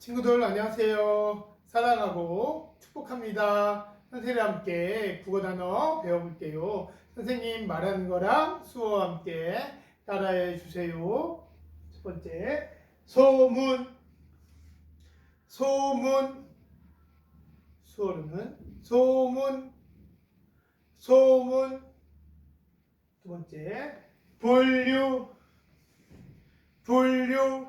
친구들 안녕하세요. 사랑하고 축복합니다. 선생님과 함께 국어 단어 배워볼게요. 선생님 말하는 거랑 수어와 함께 따라해 주세요. 첫 번째 소문 소문 수어로는 소문 소문 두 번째 분류 분류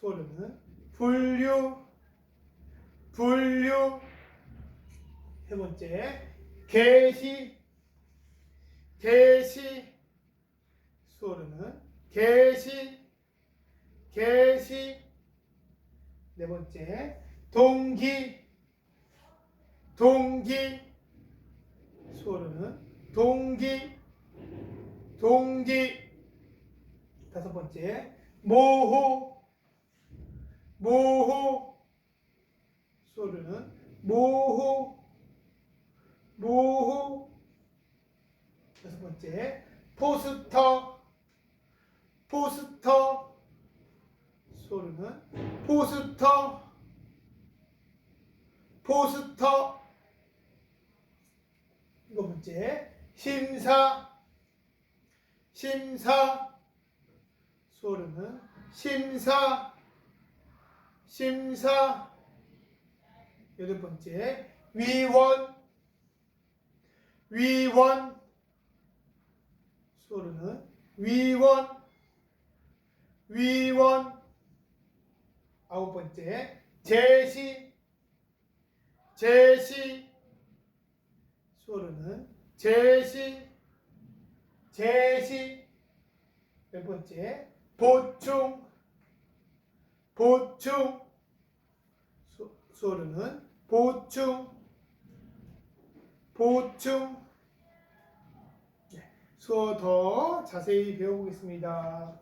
수어로는 분류 분류. 세 번째. 개시 개시. 수어로는 개시 개시. 네 번째. 동기 동기. 수어로는 동기 동기. 다섯 번째. 모호 모호. 수어로는 모호. 모호. 여섯 번째. 포스터. 포스터. 수어로는 포스터. 포스터. 일곱 번째 심사. 심사. 수어로는 심사 심사. 여덟 번째. 위원. 위원. 수어로는 위원. 위원. 아홉 번째. 제시. 제시. 수어로는 제시. 제시. 몇 번째. 보충 보충. 수, 수어로는 보충. 보충. 네, 수어 더 자세히 배워보겠습니다.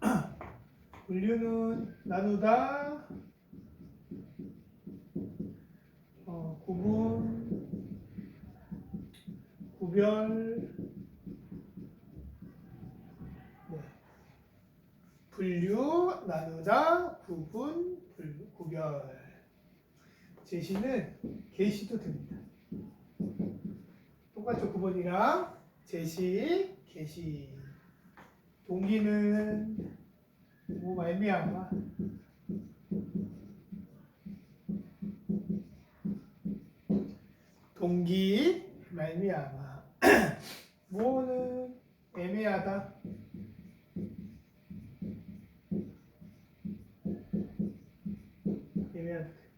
분류는 나누다. 어, 구분. 구별 네. 분류 나누다 구분 분류, 구별. 제시는 게시도 됩니다. 똑같죠 구분이랑? 제시 게시. 동기는 뭐 말미암아. 동기 말미암아. 뭐는 애매하다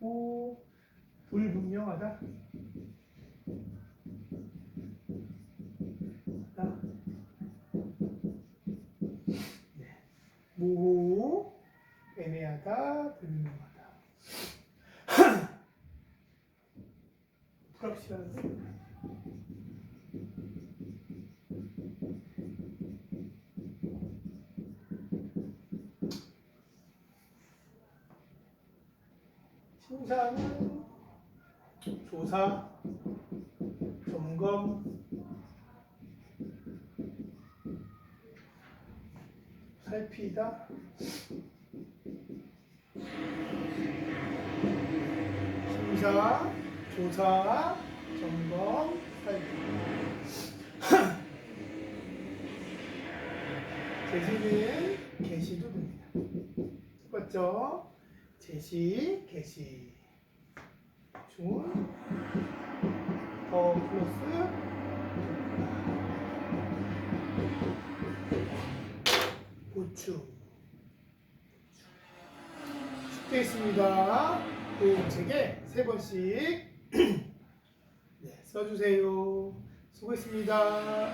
오 불분명하다 나. 네. 모호 애매하다 불분명하다. 불확실한데 심사는 조사, 점검, 살피다, 심사, 조사, 점검, 살피다. 제시는 게시도 됩니다. 똑같죠? 제시, 게시. 중, 더 플러스, 쉽게 있습니다. 그 책에 세 번씩 네, 써주세요. 수고했습니다.